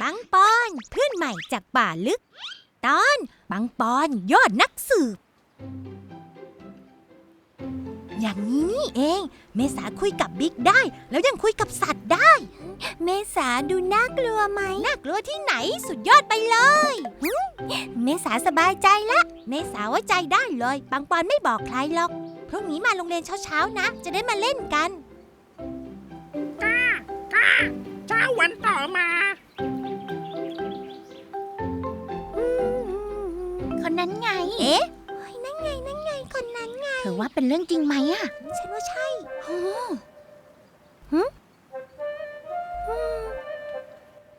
ปังปอนเพื่อนใหม่จากป่าลึก ตอนปังปอนยอดนักสืบ อย่างนี้นี่เอง เมษาคุยกับบิ๊กได้ แล้วยังคุยกับสัตว์ได้ เมษาดูน่ากลัวไหมน่ากลัวที่ไหนสุดยอดไปเลยหึเมษาสบายใจละ เมษาไว้ใจได้เลยปังปอนไม่บอกใครหรอกพรุ่งนี้มาโรงเรียนเช้าๆนะ จะได้มาเล่นกันเช้าวันต่อมา นั้นไงเธอว่าเป็นเรื่องจริงไหมอะฉันว่าใช่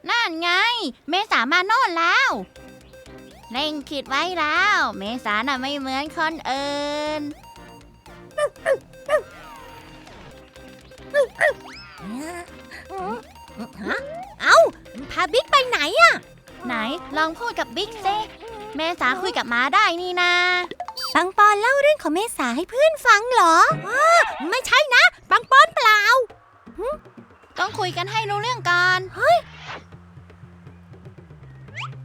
นั่นไง เมษามาโน่นแล้วเร่งคิดไว้แล้ว เมษาน่ะไม่เหมือนคนอื่น ฮะ เอ้า พาบิ๊กไปไหนอะไหนลองพูดกับบิ๊กซิเมษาคุยกับม้าได้นี่นา ปังปอนเล่าเรื่องของเมษาให้เพื่อนฟังเหรออ้าไม่ใช่นะ ปังปอนเปล่า ต้องคุยกันให้รู้เรื่องก่อนเฮ้ย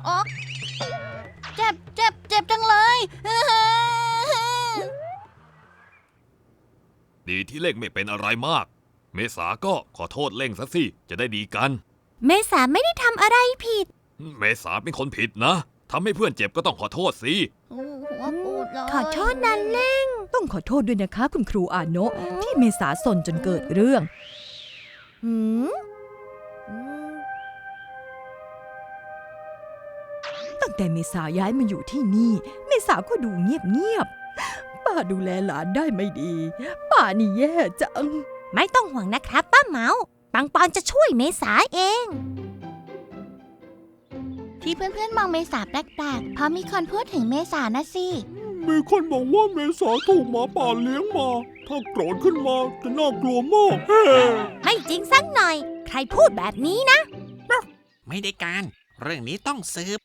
โอ๊ะเจ็บเจ็บเจ็บจังเลยดีที่เล่งไม่เป็นอะไรมาก เมษาก็ขอโทษเล่งซะสิ จะได้ดีกัน เมษาไม่ได้ทำอะไรผิด เมษาเป็นคนผิดนะทำให้เพื่อนเจ็บก็ต้องขอโทษสิ หัวปูด เลย ขอโทษนันเล่ง ต้องขอโทษด้วยนะคะ คุณครูอาโนะที่เมษาสนจนเกิดเรื่อง หืมอืมตั้งแต่เมษาย้ายมาอยู่ที่นี่ เมษาก็ดูเงียบๆป้าดูแลหลานได้ไม่ดี ป้านี่แย่จัง ไม่ต้องห่วงนะครับ ป้าเมาปังปอนจะช่วยเมษาเอง ที่เพื่อนๆมองเมษาแปลกๆเพราะมีคนพูดถึงเมษานะสิ มีคนบอกว่าเมษาถูกหมาป่าเลี้ยงมา ถ้าโกรธขึ้นมาจะน่ากลัวมากเฮ้ไม่จริงสักหน่อย ใครพูดแบบนี้นะ ไม่ได้การ เรื่องนี้ต้องสืบ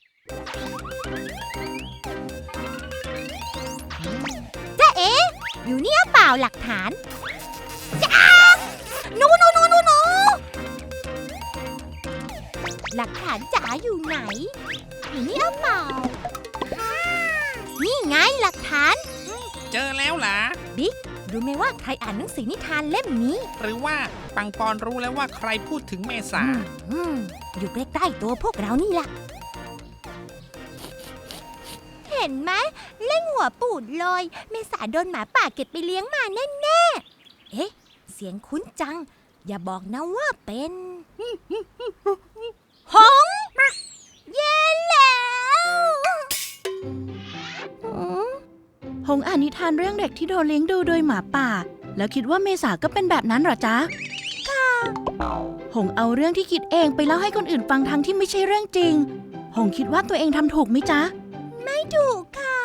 จ้าเอ๋อยู่เนี่ยเปล่าหลักฐานจ้าหนูหนูหนูหนูหนูหลักฐานจ๋าอยู่ไหน อยู่เนี่ยเปล่า นี่ไงหลักฐาน เจอแล้วเหรอรู้ไหมว่าใครอ่านหนังสือนิทานเล่มนี้ หรือว่าปังปอนรู้แล้วว่าใครพูดถึงเมษา อืมอยู่ใกล้ๆตัวพวกเรานี่ล่ะ เห็นไหมเล่งหัวปูดเลย เมษาโดนหมาป่าเก็บไปเลี้ยงมาแน่ๆ เอ๊ะ เสียงคุ้นจัง อย่าบอกนะว่าเป็นหง งอ่านนิทานเรื่องเด็กที่โดนเลี้ยงดูโดยหมาป่า แล้วคิดว่าเมษาก็เป็นแบบนั้นเหรอจ๊ะ ค่ะ หงเอาเรื่องที่คิดเองไปเล่าให้คนอื่นฟังทั้งที่ไม่ใช่เรื่องจริง หงคิดว่าตัวเองทำถูกไหมจ๊ะ ไม่ถูกค่ะ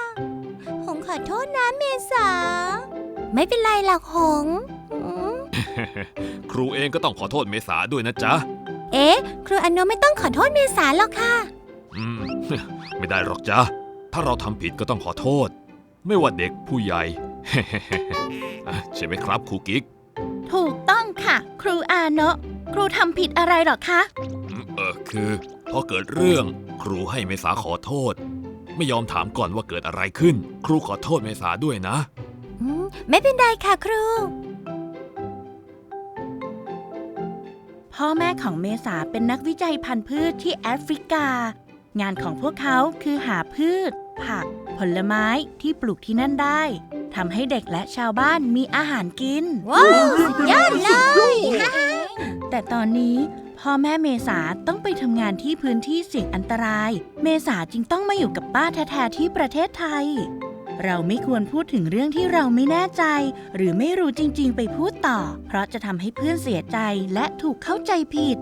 หงขอโทษนะเมษา ไม่เป็นไรหรอกหงอืมครูเองก็ต้องขอโทษเมษาด้วยนะจ๊ะ เอ๊ะ ครูอโนไม่ต้องขอโทษเมษาหรอกค่ะ อืม ไม่ได้หรอกจ๊ะ ถ้าเราทำผิดก็ต้องขอโทษ ไม่ว่าเด็กผู้ใหญ่อะใช่ไหมครับครูกิ๊กถูกต้องค่ะ ครูอาโนะครูทำผิดอะไรเหรอคะอืมเออคือพอเกิดเรื่องครูให้เมษาขอโทษ ไม่ยอมถามก่อนว่าเกิดอะไรขึ้น ครูขอโทษเมษาด้วยนะอืมไม่เป็นไรค่ะครู พ่อแม่ของเมษาเป็นนักวิจัยพันธุ์พืชที่แอฟริกา งานของพวกเขาคือหาพืช ผัก ผลไม้ที่ปลูกที่นั่นได้ทำให้เด็กและชาวบ้านมีอาหารกิน ว้าวสุดยอดเลย แต่ตอนนี้พ่อแม่เมษาต้องไปทำงานที่พื้นที่เสี่ยงอันตราย เมษาจึงต้องมาอยู่กับป้าแท้ๆที่ประเทศไทย เราไม่ควรพูดถึงเรื่องที่เราไม่แน่ใจ หรือไม่รู้จริงๆ ไปพูดต่อ เพราะจะทำให้เพื่อนเสียใจและถูกเข้าใจผิด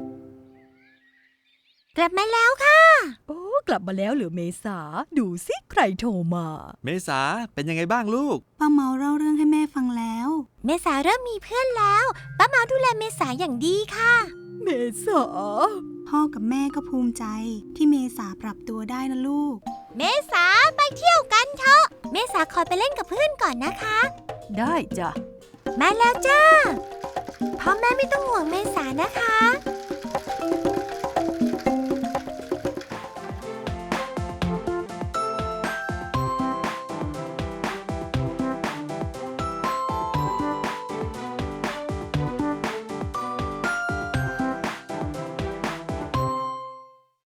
กลับมาแล้วค่ะ โอ้กลับมาแล้วเหรือเมษา ดูสิใครโทรมา เมษาเป็นยังไงบ้างลูก ป้าเมาเล่าเรื่องให้แม่ฟังแล้ว เมษาเริ่มมีเพื่อนแล้วป้าเมาดูแลเมษาอย่างดีค่ะ เมษา พ่อกับแม่ก็ภูมิใจ ที่เมษาปรับตัวได้นะลูก เมษาไปเที่ยวกันเถอะ เมษาขอไปเล่นกับเพื่อนก่อนนะคะ ได้จ้ะ มาแล้วจ้าพ่อแม่ไม่ต้องห่วงเมษานะคะ